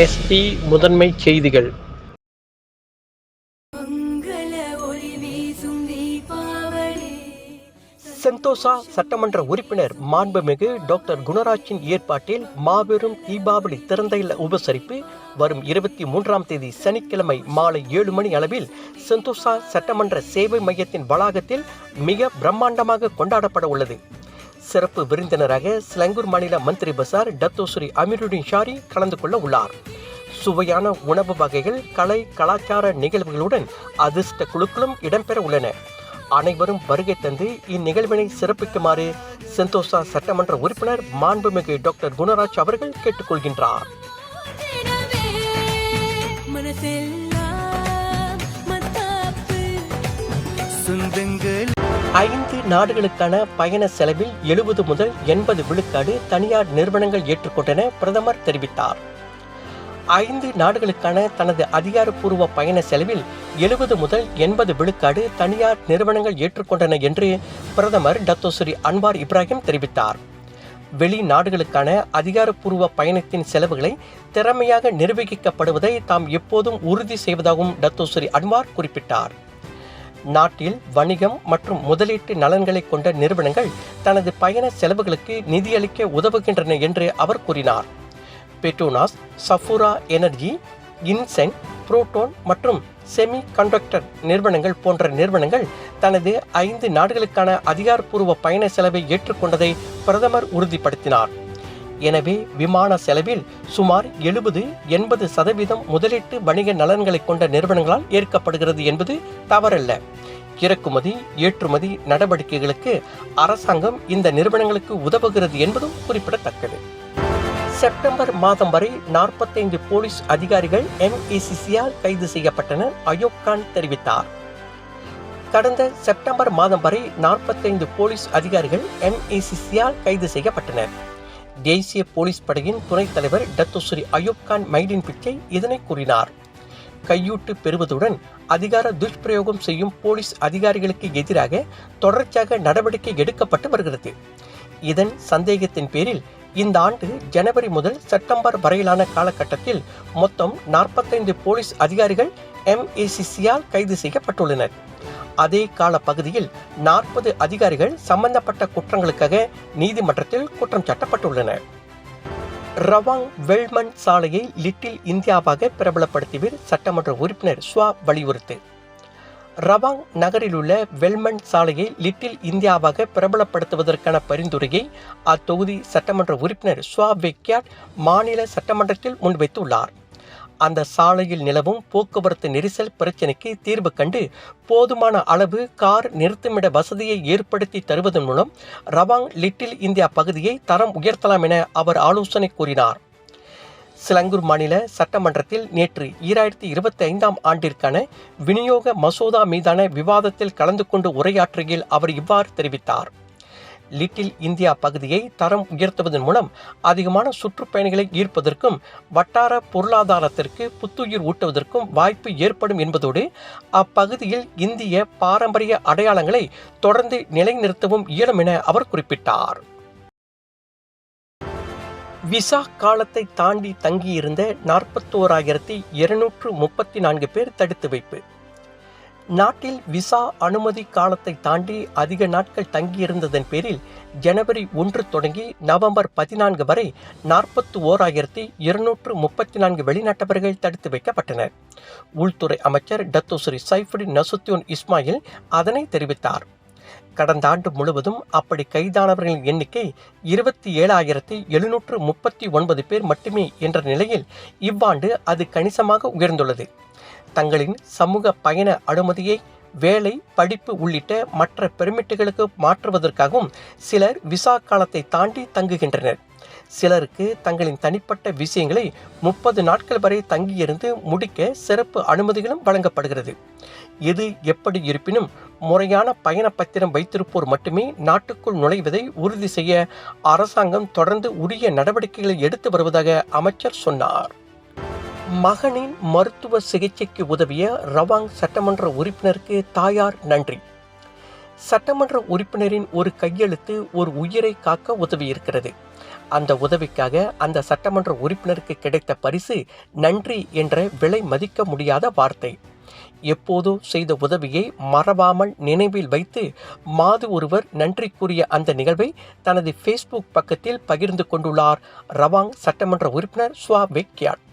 SP முதன்மை செய்திகள். மங்கள ஒளி வீசும் தீபாவளி. செந்தோசா சட்டமன்ற உறுப்பினர் மாண்புமிகு டாக்டர் குணராஜின் ஏற்பாட்டில் மாபெரும் தீபாவளி திறந்த இல்ல உபசரிப்பு வரும் இருபத்தி மூன்றாம் தேதி சனிக்கிழமை மாலை ஏழு மணி அளவில் செந்தோசா சட்டமன்ற சேவை மையத்தின் வளாகத்தில் மிக பிரம்மாண்டமாக கொண்டாடப்பட உள்ளது. சிறப்பு விருந்தினராக சிலங்கூர் மாநில மந்திரி பசார் டத்தோஸ்ரீ அமீருddin ஷாரி கலந்து கொள்ள உள்ளார். சுவையான உணவு வகைகள் கலை கலாச்சார நிகழ்வுகளுடன் அதிர்ஷ்ட குழுக்களும் இடம்பெற உள்ளன. அனைவரும் வருகை தந்து இந்நிகழ்வினை சிறப்பிக்குமாறு செந்தோசா சட்டமன்ற உறுப்பினர் மாண்புமிகு டாக்டர் குணராஜ் அவர்கள் கேட்டுக்கொள்கின்றார். சொந்தங்கள் ஐந்து நாடுகளுக்கான பயண செலவில் எழுபது முதல் எண்பது விழுக்காடு தனியார் நிறுவனங்கள் ஏற்றுக்கொண்டன பிரதமர் தெரிவித்தார். ஐந்து நாடுகளுக்கான தனது அதிகாரப்பூர்வ பயண செலவில் எழுபது முதல் எண்பது விழுக்காடு தனியார் நிறுவனங்கள் ஏற்றுக்கொண்டன என்று பிரதமர் டத்தோஸ்ரீ அன்வார் இப்ராஹிம் தெரிவித்தார். வெளிநாடுகளுக்கான அதிகாரப்பூர்வ பயணத்தின் செலவுகளை திறமையாக நிர்வகிக்கப்படுவதை தாம் எப்போதும் உறுதி செய்வதாகவும் டத்தோஸ்ரீ அன்வார் குறிப்பிட்டார். நாட்டில் வணிகம் மற்றும் முதலீட்டு நலன்களை கொண்ட நிறுவனங்கள் தனது பயண செலவுகளுக்கு நிதியளிக்க உதவுகின்றன என்று அவர் கூறினார். பெட்ரோனாஸ் சஃபுரா எனர்ஜி இன்சென் புரோட்டோன் மற்றும் செமி கண்டக்டர் நிறுவனங்கள் போன்ற நிறுவனங்கள் தனது ஐந்து நாடுகளுக்கான அதிகாரப்பூர்வ பயண செலவை ஏற்றுக்கொண்டதை பிரதமர் உறுதிப்படுத்தினார். எனவே விமான செலவில் சுமார் எழுபது எண்பது சதவீதம் முதலீட்டு வணிக நலன்களை கொண்ட நிறுவனங்களால் ஏற்கப்படுகிறது என்பது தவறல்ல. இறக்குமதி ஏற்றுமதி நடவடிக்கைகளுக்கு அரசாங்கம் இந்த நிறுவனங்களுக்கு உதவுகிறது என்பதும் குறிப்பிடத்தக்கது. செப்டம்பர் மாதம் வரை நாற்பத்தைந்து போலீஸ் அதிகாரிகள் என்இசிசியால் கைது செய்யப்பட்டனர் அயோக் கான் தெரிவித்தார். கடந்த செப்டம்பர் மாதம் வரை நாற்பத்தைந்து போலீஸ் அதிகாரிகள் என்இசிசியால் கைது செய்யப்பட்டனர். தேசிய போலீஸ் படையின் துணைத் தலைவர் டத்துஸ்ரீ அயூப் கான் மைடின் பிச்சை இதனை கூறினார். கையூட்டு பெறுவதுடன் அதிகார துஷ்பிரயோகம் செய்யும் போலீஸ் அதிகாரிகளுக்கு எதிராக தொடர்ச்சியாக நடவடிக்கை எடுக்கப்பட்டு வருகிறது. இதன் சந்தேகத்தின் பேரில் இந்த ஆண்டு ஜனவரி முதல் செப்டம்பர் வரையிலான காலகட்டத்தில் மொத்தம் நாற்பத்தைந்து போலீஸ் அதிகாரிகள் எம்ஏசிசியால் கைது செய்யப்பட்டுள்ளனர். அதே கால பகுதியில் நாற்பது அதிகாரிகள் சம்பந்தப்பட்ட குற்றங்களுக்காக நீதிமன்றத்தில் குற்றம் சாட்டப்பட்டுள்ளனர் ரவாங் வெல்மன் சாலையை லிட்டில் இந்தியாவாக பிரபலப்படுத்தியவர் சட்டமன்ற உறுப்பினர் ஸ்வா வலியுறுத்து. ரவாங் நகரிலுள்ள வெல்மன் சாலையை லிட்டில் இந்தியாவாக பிரபலப்படுத்துவதற்கான பரிந்துரையை அத்தொகுதி சட்டமன்ற உறுப்பினர் ஸ்வா வெக்யாட் மாநில சட்டமன்றத்தில் முன்வைத்துள்ளார். அந்த சாலையில் நிலவும் போக்குவரத்து நெரிசல் பிரச்சினைக்கு தீர்வு கண்டு போதுமான அளவு கார் நிறுத்துமிட வசதியை ஏற்படுத்தி தருவதன் மூலம் ரவாங் லிட்டில் இந்தியா பகுதியை தரம் உயர்த்தலாம் என அவர் ஆலோசனை கூறினார். சிலங்கூர் மாநில சட்டமன்றத்தில் நேற்று ஈராயிரத்தி இருபத்தி ஐந்தாம் ஆண்டிற்கான விநியோக மசோதா மீதான விவாதத்தில் கலந்து கொண்டு உரையாற்றுகையில் அவர் இவ்வாறு தெரிவித்தார். லிட்டில் இந்தியா பகுதியை தரம் உயர்த்துவதன் மூலம் அதிகமான சுற்றுப்பயணிகளை ஈர்ப்பதற்கும் வட்டார பொருளாதாரத்திற்கு புத்துயிர் ஊட்டுவதற்கும் வாய்ப்பு ஏற்படும் என்பதோடு அப்பகுதியில் இந்திய பாரம்பரிய அடையாளங்களை தொடர்ந்து நிலைநிறுத்தவும் இயலும் என அவர் குறிப்பிட்டார். விசா காலத்தை தாண்டி தங்கியிருந்த நாற்பத்தோராயிரத்தி இருநூற்று முப்பத்தி நான்கு பேர் தடுத்து வைப்பு. நாட்டில் விசா அனுமதி காலத்தை தாண்டி அதிக நாட்கள் தங்கியிருந்ததன் பேரில் ஜனவரி ஒன்று தொடங்கி நவம்பர் பதினான்கு வரை நாற்பத்தி ஓராயிரத்தி இருநூற்று முப்பத்தி நான்கு வெளிநாட்டவர்கள் தடுத்து வைக்கப்பட்டனர். உள்துறை அமைச்சர் டத்தோஸ்ரீ சைஃபுடின் நசுத்தியோன் இஸ்மாயில் அதனை தெரிவித்தார். கடந்த ஆண்டு முழுவதும் அப்படி கைதானவர்களின் எண்ணிக்கை இருபத்தி ஏழாயிரத்தி எழுநூற்று முப்பத்தி ஒன்பது பேர் மட்டுமே என்ற நிலையில் இவ்வாண்டு அது கணிசமாக உயர்ந்துள்ளது. தங்களின் சமூக பயண அனுமதியை வேலை படிப்பு உள்ளிட்ட மற்ற பெர்மிட்டுகளுக்கு மாற்றுவதற்காகவும் சிலர் விசா காலத்தை தாண்டி தங்குகின்றனர். சிலருக்கு தங்களின் தனிப்பட்ட விஷயங்களை முப்பது நாட்கள் வரை தங்கியிருந்து முடிக்க சிறப்பு அனுமதிகளும் வழங்கப்படுகிறது. எது எப்படி இருப்பினும் முறையான பயண பத்திரம் வைத்திருப்போர் மட்டுமே நாட்டுக்குள் நுழைவதை உறுதி செய்ய அரசாங்கம் தொடர்ந்து உரிய நடவடிக்கைகளை எடுத்து வருவதாக அமைச்சர் சொன்னார். மகனின் மருத்துவ சிகிச்சைக்கு உதவிய ரவாங் சட்டமன்ற உறுப்பினருக்கு தாயார் நன்றி. சட்டமன்ற உறுப்பினரின் ஒரு கையெழுத்து ஒரு உயிரை காக்க உதவியிருக்கிறது. அந்த உதவிக்காக அந்த சட்டமன்ற உறுப்பினருக்கு கிடைத்த பரிசு நன்றி என்ற விலை மதிக்க முடியாத வார்த்தை. எப்போதோ செய்த உதவியை மறவாமல் நினைவில் வைத்து மாது ஒருவர் நன்றி கூறிய அந்த நிகழ்வை தனது ஃபேஸ்புக் பக்கத்தில் பகிர்ந்து கொண்டுள்ளார் ரவாங் சட்டமன்ற உறுப்பினர் சுவா பெக்யாட்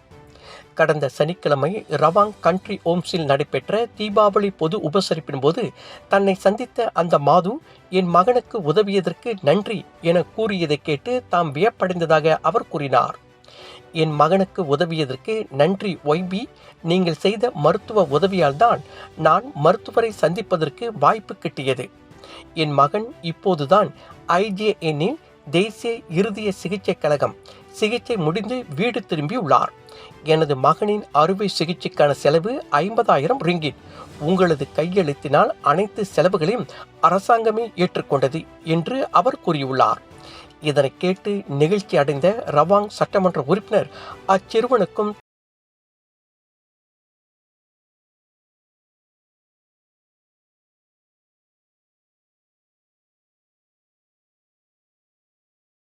கடந்த சனிக்கிழமை ரவாங் கண்ட்ரி ஓம்ஸில் நடைபெற்ற தீபாவளி பொது உபசரிப்பின் போது தன்னை சந்தித்த அந்த மாது என் மகனுக்கு உதவியதற்கு நன்றி என கூறியதை கேட்டு தாம் வியப்படைந்ததாக அவர் கூறினார். என் மகனுக்கு உதவியதற்கு நன்றி ஒய்பி. நீங்கள் செய்த மருத்துவ உதவியால் தான் நான் மருத்துவரை சந்திப்பதற்கு வாய்ப்பு கிட்டியது. என் மகன் இப்போதுதான் ஐஜேஎன்னின் தேசிய இருதய சிகிச்சை கழகம் சிகிச்சை முடிந்து வீடு திரும்பியுள்ளார். எனது மகனின் அறுவை சிகிச்சைக்கான செலவு ஐம்பதாயிரம் ரிங்கிட். உங்களது கையெழுத்தினால் அனைத்து செலவுகளையும் அரசாங்கமே ஏற்றுக்கொண்டது என்று அவர் கூறியுள்ளார். இதனை கேட்டு நெகிழ்ச்சி அடைந்த ரவாங் சட்டமன்ற உறுப்பினர் அச்சிறுவனுக்கும்